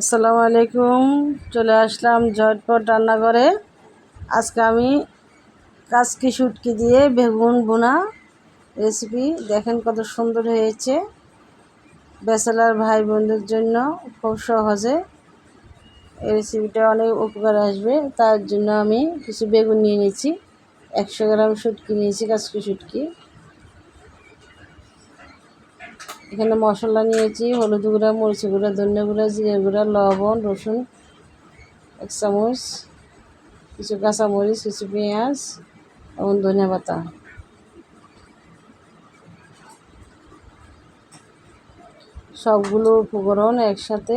আসসালামু আলাইকুম। চলে আসলাম ঝটপট রান্নাঘরে। আজকে আমি কাসকি শুটকি দিয়ে বেগুন বোনা রেসিপি দেখেন কত সুন্দর হয়েছে। ব্যাচেলার ভাই বোনদের জন্য খুব সহজে এই রেসিপিটা অনেক উপকার আসবে। তার জন্য আমি কিছু বেগুন নিয়ে নিয়েছি। একশো গ্রাম শুটকি নিয়েছি কাসকি শুটকি। এখানে মশলা নিয়েছি, হলুদ গুঁড়া, মরিচ গুঁড়া, ধনিয়া গুঁড়া, জিরে গুঁড়া, লবণ, রসুন, এক চামচ, কিছু কাঁচামরিচ, কিছু পেঁয়াজ এবং ধনিয়া পাতা। সবগুলো উপকরণ একসাথে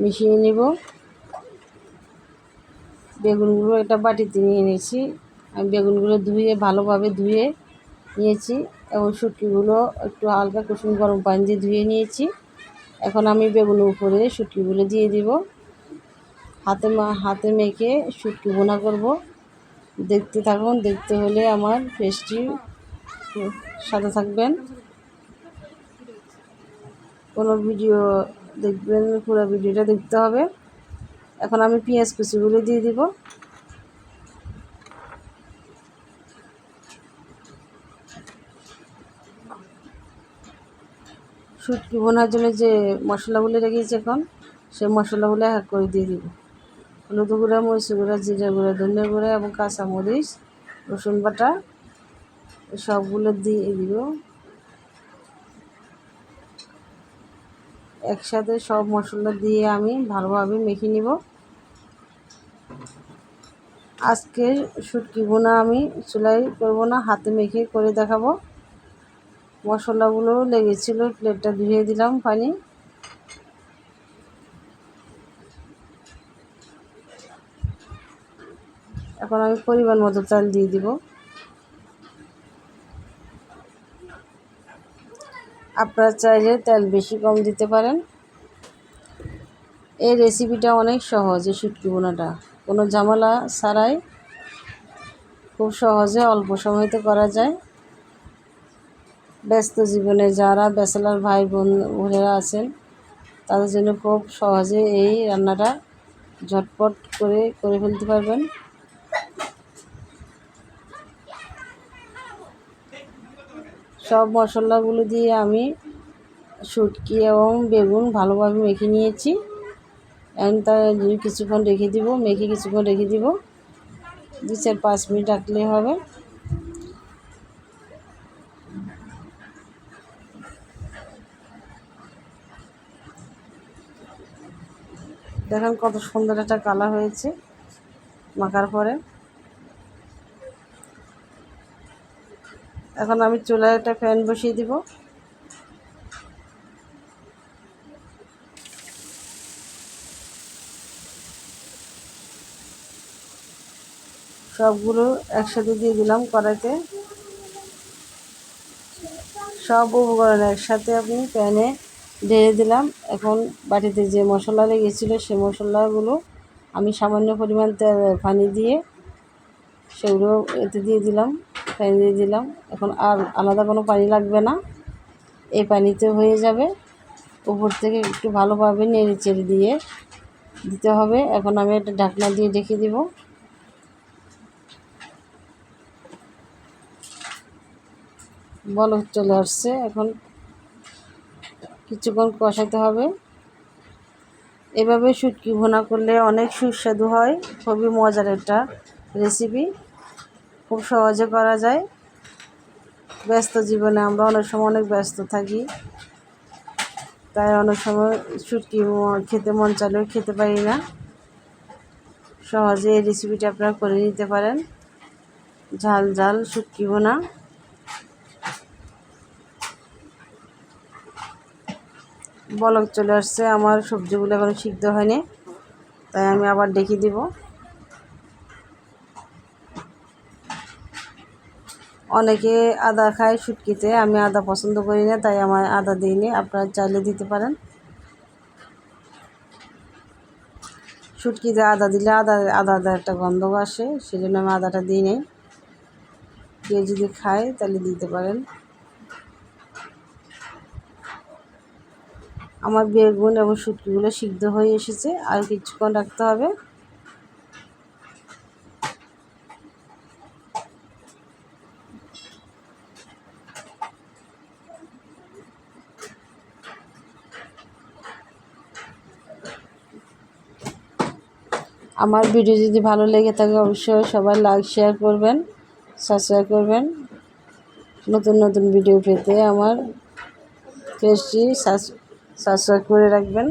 মিশিয়ে নিব। বেগুনগুলো একটা বাটিতে নিয়ে নিয়েছি। আমি বেগুনগুলো ধুয়ে, ভালোভাবে ধুয়ে নিয়েছি এবং শুটকিগুলো একটু হালকা কুসুম গরম পানি দিয়ে ধুয়ে নিয়েছি। এখন আমি বেগুনের উপরে শুটকিগুলো দিয়ে দিব। হাতে হাতে মেখে শুটকি বোনা করব। দেখতে থাকুন, দেখতে হলে আমার পেস্টটি সাথে থাকবেন। কোনো ভিডিও দেখবেন, পুরো ভিডিওটা দেখতে হবে। এখন আমি পেঁয়াজ কুচিগুলো দিয়ে দিব। শুটকি বোনার জন্য যে মশলাগুলো রেখেছি এখন, সেই মশলাগুলো এক করে দিয়ে দিব। হলুদ গুঁড়া, মরিচ গুঁড়া, জিরা গুঁড়া ধনিয়া গুঁড়া এবং কাঁচা মরিচ, রসুন বাটা, সবগুলো দিয়ে দিব। একসাথে সব মশলা দিয়ে আমি ভালোভাবে মেখে নিব। আজকে শুটকি বোনা আমি চুলাই করব না, হাতে মেখে করে দেখাবো। মশলাগুলো লেগেছিল প্লেটটা ধুয়ে দিলাম পানি এখন আমি পরিমাণ মতো তেল দিয়ে দিব। আপনারা চাইলে তেল বেশি কম দিতে পারেন। এই রেসিপিটা অনেক সহজ, এই শুটকি বোনাটা। কোনো ঝামেলা ছাড়াই খুব সহজে অল্প সময়তে করা যায়। ব্যস্ত জীবনে যারা ব্যাচেলার ভাই বোন বোনেরা আছেন, তাদের জন্য খুব সহজে এই রান্নাটা ঝটপট করে করে ফেলতে পারবেন। সব মশলাগুলো দিয়ে আমি শুটকি এবং বেগুন ভালোভাবে মেখে নিয়েছি। এখন তা কিছুক্ষণ রেখে দিব, মেখে কিছুক্ষণ রেখে দিব। দু চার পাঁচ মিনিট রাখলেই হবে। দেখেন কত সুন্দর একটা কালার হয়েছে মাখার পরে। এখন আমি চুলায় একটা ফ্যান বসিয়ে দিব। সবগুলো একসাথে দিয়ে দিলাম কড়াইতে। সব উপকরণ একসাথে আপনি প্যানে ঢেলে দিলাম। এখন বাটিতে যে মশলা লেগেছিলো সে মশলাগুলো আমি সামান্য পরিমাণ পানি দিয়ে সেগুলো এতে দিয়ে দিলাম, পানি দিয়ে দিলাম। এখন আর আলাদা কোনো পানি লাগবে না। এই পানিতে হয়ে যাবে। উপর থেকে একটু ভালোভাবে নেড়ে চেড়ে দিয়ে দিতে হবে। এখন আমি একটা ঢাকনা দিয়ে রেখে দিব। বলক চলে আসছে। এখন কিছুক্ষণ কষাতে হবে। এভাবে শুটকি ভোনা করলে অনেক সুস্বাদু হয়। খুবই মজার একটা রেসিপি খুব সহজে করা যায়। ব্যস্ত জীবনে আমরা অনেক সময় অনেক ব্যস্ত থাকি। তাই অনেক সময় শুটকি খেতে মন চালেও খেতে পারি না। সহজে এই রেসিপিটা আপনারা করে নিতে পারেন। ঝাল ঝাল শুটকি বোনা বলক চলে আসছে, আমার সবজিগুলো এখনও সিদ্ধ হয়নি, তাই আমি আবার ডেকে দিব। অনেকে আদা খায় শুটকিতে, আমি আদা পছন্দ করি না, তাই আমার আদা দিইনি, আপনারা চাইলে দিতে পারেন। শুটকিতে আদা দিলে আদা আদা আদা একটা গন্ধ আসে সেই জন্য আমি আদাটা দিই নেই। কেউ যদি খায় তাহলে দিতে পারেন। আমার বেগুন এবং শুটকিগুলো সিদ্ধ হয়ে এসেছে, আর কিছুক্ষণ রাখতে হবে। আমার ভিডিও যদি ভালো লেগে থাকে, অবশ্যই সবাই লাইক শেয়ার করবেন সাবস্ক্রাইব করবেন। নতুন নতুন ভিডিও পেতে আমার পেজটি সাবস্ক্রাইব করে রাখবেন।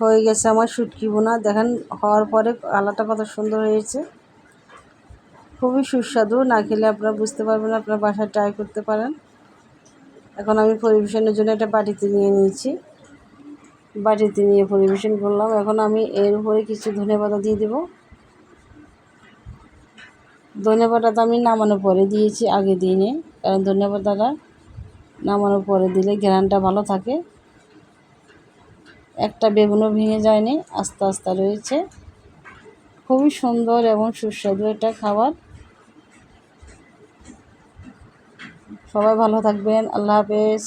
হয়ে গেছে আমার শুটকি বোনা। দেখেন, হওয়ার পরে কালারটা কত সুন্দর হয়েছে। খুবই সুস্বাদু। না খেলে আপনারা বুঝতে পারবেন আপনার বাসায় ট্রাই করতে পারেন। এখন আমি পরিবেশনের জন্য একটা বাটিতে নিয়ে নিয়েছি। বাটিতে নিয়ে পরিবেশন করলাম। এখন আমি এর উপরে কিছু ধনে পাতা দিয়ে দেবো। ধনে পাতাটা আমি নামানোর পরে দিয়েছি আগে দিনে। কারণ ধনে পাতাটা নামানোর পরে দিলে ঘ্রানটা ভালো থাকে। একটা বেগুনও ভেঙে যায়নি, আস্তে আস্তে রয়েছে। খুবই সুন্দর এবং সুস্বাদু একটা খাবার। সবাই ভালো থাকবেন, আল্লাহ হাফেজ।